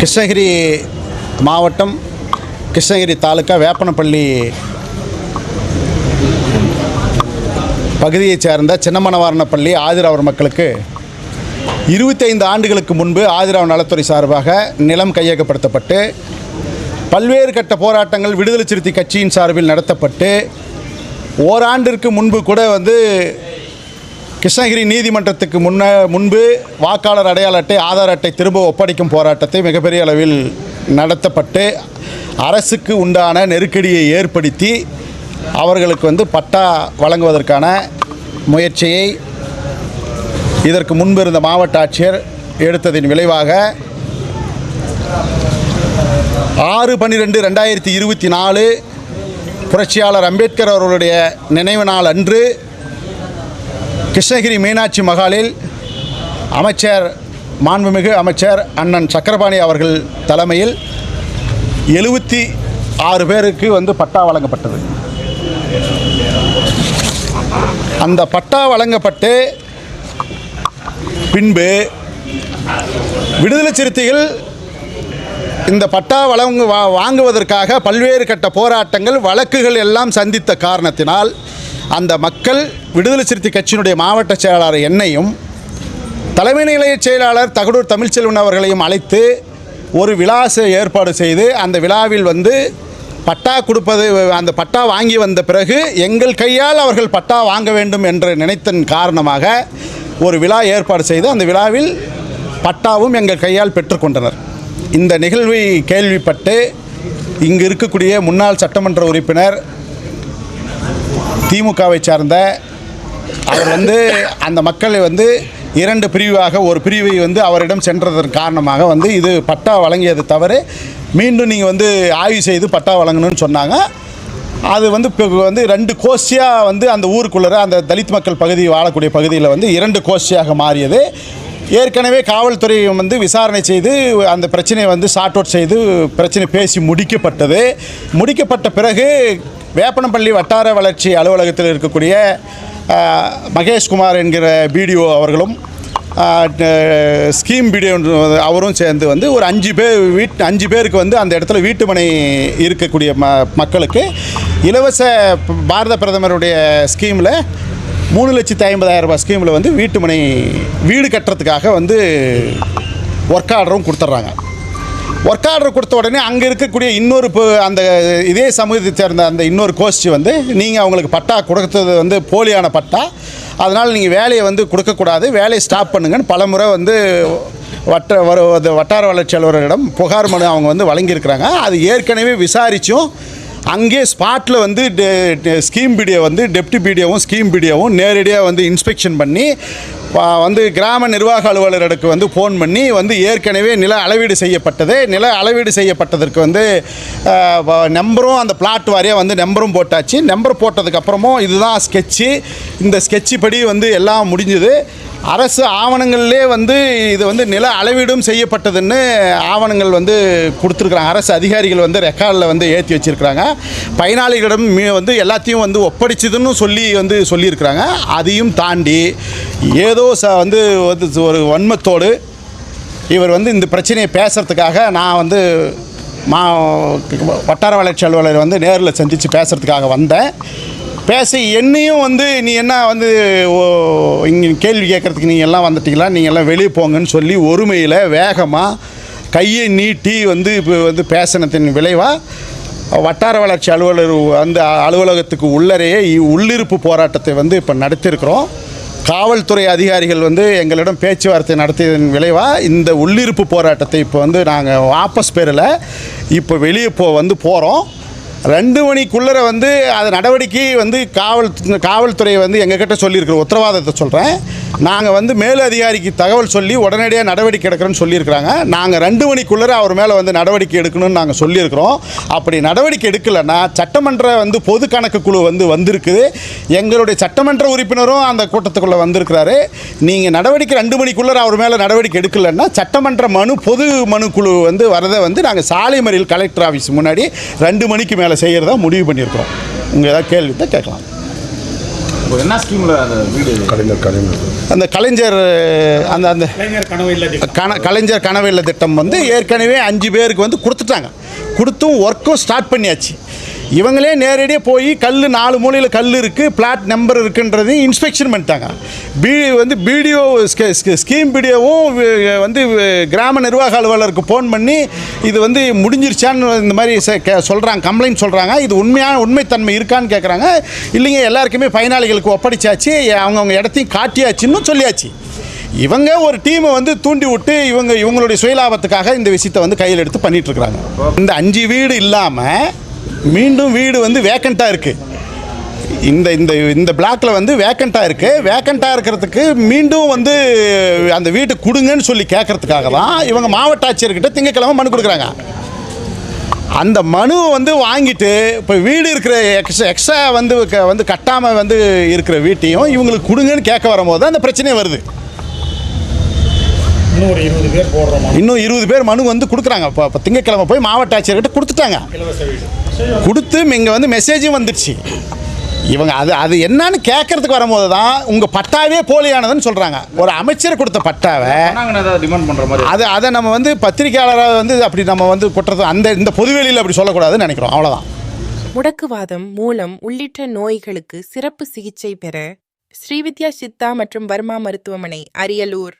கிருஷ்ணகிரி மாவட்டம் கிருஷ்ணகிரி தாலுக்கா வேப்பனப்பள்ளி பகுதியைச் சேர்ந்த சின்னமணவாரணப்பள்ளி ஆதிராவர் மக்களுக்கு இருபத்தைந்து ஆண்டுகளுக்கு முன்பு ஆதிராவ் நலத்துறை சார்பாக நிலம் கையகப்படுத்தப்பட்டு பல்வேறு கட்ட போராட்டங்கள் விடுதலை சிறுத்தை கட்சியின் சார்பில் நடத்தப்பட்டு ஓராண்டிற்கு முன்பு கூட வந்து கிருஷ்ணகிரி நீதிமன்றத்துக்கு முன்ன முன்பு வாக்காளர் அடையாள அட்டை ஆதார் அட்டை திரும்ப ஒப்படைக்கும் போராட்டத்தை மிகப்பெரிய அளவில் நடத்தப்பட்டு அரசுக்கு உண்டான நெருக்கடியை ஏற்படுத்தி அவர்களுக்கு வந்து பட்டா வழங்குவதற்கான முயற்சியை இதற்கு முன்பு இருந்த மாவட்ட ஆட்சியர் எடுத்ததின் விளைவாக ஆறு பன்னிரெண்டு ரெண்டாயிரத்தி இருபத்தி நாலு புரட்சியாளர் அம்பேத்கர் அவர்களுடைய நினைவு நாள் அன்று கிருஷ்ணகிரி மீனாட்சி மகாலில் அமைச்சர் மாண்புமிகு அமைச்சர் அண்ணன் சக்கரபாணி அவர்கள் தலைமையில் எழுபத்தி ஆறு பேருக்கு வந்து பட்டா வழங்கப்பட்டது. அந்த பட்டா வழங்கப்பட்டு பின்பு விடுதலை சிறுத்தைகள் இந்த பட்டா வழங்கு வா வாங்குவதற்காக பல்வேறு கட்ட போராட்டங்கள் வழக்குகள் எல்லாம் சந்தித்த காரணத்தினால் அந்த மக்கள் விடுதலை சிறுத்தை கட்சியினுடைய மாவட்ட செயலாளர் என்னையும் தலைமை நிலைய செயலாளர் தகடூர் தமிழ்ச்செல்வன் அவர்களையும் அழைத்து ஒரு விழாசை ஏற்பாடு செய்து அந்த விழாவில் வந்து பட்டா கொடுப்பது அந்த பட்டா வாங்கி வந்த பிறகு எங்கள் கையால் அவர்கள் பட்டா வாங்க வேண்டும் என்று நினைத்தன் காரணமாக ஒரு விழா ஏற்பாடு செய்து அந்த விழாவில் பட்டாவும் எங்கள் கையால் பெற்றுக்கொண்டனர் இந்த நிகழ்வை கேள்விப்பட்டு இங்கு இருக்கக்கூடிய முன்னாள் சட்டமன்ற உறுப்பினர் திமுகவை சார்ந்த அவர் வந்து அந்த மக்களை வந்து இரண்டு பிரிவாக ஒரு பிரிவை வந்து அவரிடம் சென்றதன் காரணமாக வந்து இது பட்டா வழங்கியது தவறு. மீண்டும் நீங்கள் வந்து ஆய்வு செய்து பட்டா வழங்கணும்னு சொன்னாங்க. அது வந்து இப்போ வந்து ரெண்டு கோஷியாக வந்து அந்த ஊருக்குள்ளே அந்த தலித் மக்கள் பகுதி வாழக்கூடிய பகுதியில் வந்து இரண்டு கோஷியாக மாறியது. ஏற்கனவே காவல்துறை வந்து விசாரணை செய்து அந்த பிரச்சனையை வந்து ஷார்ட் அவுட் செய்து பிரச்சனை பேசி முடிக்கப்பட்டது. முடிக்கப்பட்ட பிறகு வேப்பனப்பள்ளி வட்டார வளர்ச்சி அலுவலகத்தில் இருக்கக்கூடிய மகேஷ்குமார் என்கிற பிடிஓ அவர்களும் ஸ்கீம் பிடிஓ அவரும் சேர்ந்து வந்து ஒரு அஞ்சு பேர் வீட் அஞ்சு பேருக்கு வந்து அந்த இடத்துல வீட்டுமனை இருக்கக்கூடிய ம மக்களுக்கு இலவச பாரத பிரதமருடைய ஸ்கீமில் மூணு லட்சத்தி ஐம்பதாயிரம் ரூபாய் ஸ்கீமில் வந்து வீட்டுமனை வீடு கட்டுறதுக்காக வந்து ஒர்க் ஆர்டரும் கொடுத்துட்றாங்க. ஒர்க் ஆர்டர் கொடுத்த உடனே அங்கே இருக்கக்கூடிய இன்னொரு இப்போ- அந்த இதே சமூகத்தை சேர்ந்த அந்த இன்னொரு கோஷ்டி வந்து நீங்கள் அவங்களுக்கு பட்டா கொடுத்தது வந்து போலியான பட்டா. அதனால் நீங்கள் வேலையை வந்து கொடுக்கக்கூடாது. வேலையை ஸ்டாப் பண்ணுங்கன்னு பலமுறை வந்து வட்ட வர வட்டார வளர்ச்சி அலுவலரிடம் புகார் மனு அவங்க வந்து வழங்கியிருக்கிறாங்க. அது ஏற்கனவே விசாரித்தும் அங்கே ஸ்பாட்டில் வந்து டெ- ஸ்கீம் பிடிஓ வந்து டெப்டி பிடிஓவும் ஸ்கீம் பிடிஓவும் நேரடியாக வந்து இன்ஸ்பெக்ஷன் பண்ணி வந்து கிராம நிர்வாக அலுவலருக்கு வந்து ஃபோன் பண்ணி வந்து ஏற்கனவே நில அளவீடு செய்யப்பட்டது. நில அளவீடு செய்யப்பட்டதற்கு வந்து வ- நம்பரும் அந்த பிளாட் வாரியாக வந்து நம்பரும் போட்டாச்சு. நம்பர் போட்டதுக்கப்புறமும் இதுதான் ஸ்கெட்சு இந்த ஸ்கெட்சு படி வந்து எல்லாம் முடிஞ்சுது. அரசு ஆவணங்கள்லே வந்து இது வந்து நில அளவீடும் செய்யப்பட்டதுன்னு ஆவணங்கள் வந்து கொடுத்துருக்குறாங்க. அரசு அதிகாரிகள் வந்து ரெக்கார்டில் வந்து ஏற்றி வச்சிருக்கிறாங்க. பயனாளிகளிடம் மீ- வந்து எல்லாத்தையும் வந்து ஒப்படைச்சதுன்னு சொல்லி வந்து சொல்லியிருக்கிறாங்க. அதையும் தாண்டி ஏதோ ச வந்து வந்து ஒரு வன்மத்தோடு இவர் வந்து இந்த பிரச்சனையை பேசுகிறதுக்காக நான் வந்து மா வட்டார வளர்ச்சி அலுவலர் வந்து நேரில் சந்தித்து பேசுகிறதுக்காக வந்தேன். பேசி என்னையும் வந்து நீ என்ன வந்து இங்கே கேள்வி கேட்குறதுக்கு நீங்கள் எல்லாம் வந்துட்டீங்களா? நீங்கள் எல்லாம் வெளியே போங்கன்னு சொல்லி ஒருமையில் வேகமாக கையை நீட்டி வந்து இப்போ வந்து பேசினத்தின் விளைவாக வட்டார வளர்ச்சி அலுவலர் அந்த அலுவலகத்துக்கு உள்ளரையே இ- உள்ளிருப்பு போராட்டத்தை வந்து இப்போ நடத்தியிருக்கிறோம். காவல்துறை அதிகாரிகள் வந்து எங்களிடம் பேச்சுவார்த்தை நடத்தியதன் விளைவாக இந்த உள்ளிருப்பு போராட்டத்தை இப்போ வந்து நாங்கள் வாபஸ் பெறலை. இப்போ வெளியே போ வந்து போகிறோம் ரெண்டு மணிக்குள்ளர வந்து அது நடவடிக்கை வந்து காவல் காவல்துறை வந்து எங்ககிட்ட சொல்லியிருக்கிற உத்தரவாதத்தை சொல்கிறேன் நாங்கள் வந்து மேல் அதிகாரிக்கு தகவல் சொல்லி உடனடியாக நடவடிக்கை எடுக்கிறோன்னு சொல்லியிருக்கிறாங்க. நாங்கள் ரெண்டு மணிக்குள்ளே அவர் மேலே வந்து நடவடிக்கை எடுக்கணும்னு நாங்கள் சொல்லியிருக்கிறோம். அப்படி நடவடிக்கை எடுக்கலைன்னா சட்டமன்ற வந்து பொது கணக்கு குழு வந்து வந்திருக்குது எங்களுடைய சட்டமன்ற உறுப்பினரும் அந்த கூட்டத்துக்குள்ளே வந்திருக்கிறாரு. நீங்கள் நடவடிக்கை ரெண்டு மணிக்குள்ளே அவர் மேலே நடவடிக்கை எடுக்கலைன்னா சட்டமன்ற மனு பொது மனு குழு வந்து வரதை வந்து நாங்கள் சாலை மறியல் கலெக்டர் ஆஃபீஸ் முன்னாடி ரெண்டு மணிக்கு மேலே செய்கிறதா முடிவு பண்ணியிருக்கிறோம். உங்கள் ஏதாவது கேள்வி தான் கேட்கலாம். என்ன ஸ்கீமில் அந்த வீடு? கலைஞர் கலைஞர். அந்த கலைஞர் அந்த அந்த கலைஞர் கனவு இல்லை கன கலைஞர் கனவு இல்ல திட்டம் வந்து ஏற்கனவே அஞ்சு பேருக்கு வந்து கொடுத்துட்டாங்க. கொடுத்தும் ஒர்க்கும் ஸ்டார்ட் பண்ணியாச்சு. இவங்களே நேரடியாக போய் கல் நாலு மூலையில் கல் இருக்குது பிளாட் நம்பர் இருக்குன்றதையும் இன்ஸ்பெக்ஷன் பண்ணிட்டாங்க. பி வந்து பிடிஓ ஸ்கீம் பிடிஓவும் வந்து கிராம நிர்வாக அலுவலருக்கு ஃபோன் பண்ணி இது வந்து முடிஞ்சிருச்சான்னு இந்த மாதிரி சொல்கிறாங்க கம்ப்ளைண்ட் சொல்கிறாங்க இது உண்மையான உண்மைத்தன்மை இருக்கான்னு கேட்குறாங்க இல்லைங்க எல்லாருக்குமே பயனாளிகளுக்கு ஒப்படைச்சாச்சு. அவங்கவுங்க இடத்தையும் காட்டியாச்சுன்னு சொல்லியாச்சு. இவங்க ஒரு டீமை வந்து தூண்டி விட்டு இவங்க இவங்களுடைய சுயலாபத்துக்காக இந்த விஷயத்தை வந்து கையில் எடுத்து பண்ணிட்டு இருக்காங்க இந்த அஞ்சு வீடு இல்லாமல் மீண்டும் வீடு வந்து வேக்கண்ட்டாக இருக்குது இந்த இந்த இந்த பிளாக்ல வந்து வேக்கண்ட்டாக இருக்குது வேக்கண்ட்டாக இருக்கிறதுக்கு மீண்டும் வந்து அந்த வீட்டை கொடுங்கன்னு சொல்லி கேட்கறதுக்காக தான் இவங்க மாவட்ட ஆட்சியர்கிட்ட திங்கக்கிழமை மனு கொடுக்குறாங்க. அந்த மனுவை வந்து வாங்கிட்டு இப்போ வீடு இருக்கிற எக்ஸ்ட்ரா எக்ஸ்ட்ரா வந்து க- வந்து கட்டாமல் வந்து இருக்கிற வீட்டையும் இவங்களுக்கு கொடுங்கன்னு கேட்க வரும்போது தான் அந்த பிரச்சனை வருது. இன்னும் இருபது பேர் மனு வந்து கொடுக்குறாங்க. இப்போ திங்கக்கிழமை போய் மாவட்ட ஆட்சியர்கிட்ட கொடுத்துட்டாங்க. வீடு. கொடுத்து இங்கே வந்து மெசேஜும் வந்துடுச்சு இவங்க அது அது என்னன்னு கேட்கறதுக்கு வரும்போது தான் உங்கள் பட்டாவே போலியானதுன்னு சொல்கிறாங்க ஒரு அமைச்சர் கொடுத்த பட்டாவை நாங்கள் டிமாண்ட் பண்ணுற மாதிரி அது அதை நம்ம வந்து பத்திரிக்கையாளராக வந்து அப்படி நம்ம வந்து குற்றத்தை அந்த இந்த பொதுவெளியில் அப்படி சொல்லக்கூடாதுன்னு நினைக்கிறோம். அவ்வளோதான் முடக்குவாதம் மூலம் உள்ளிட்ட நோய்களுக்கு சிறப்பு சிகிச்சை பெற ஸ்ரீவித்யா சித்தா மற்றும் வர்மா மருத்துவமனை அரியலூர்.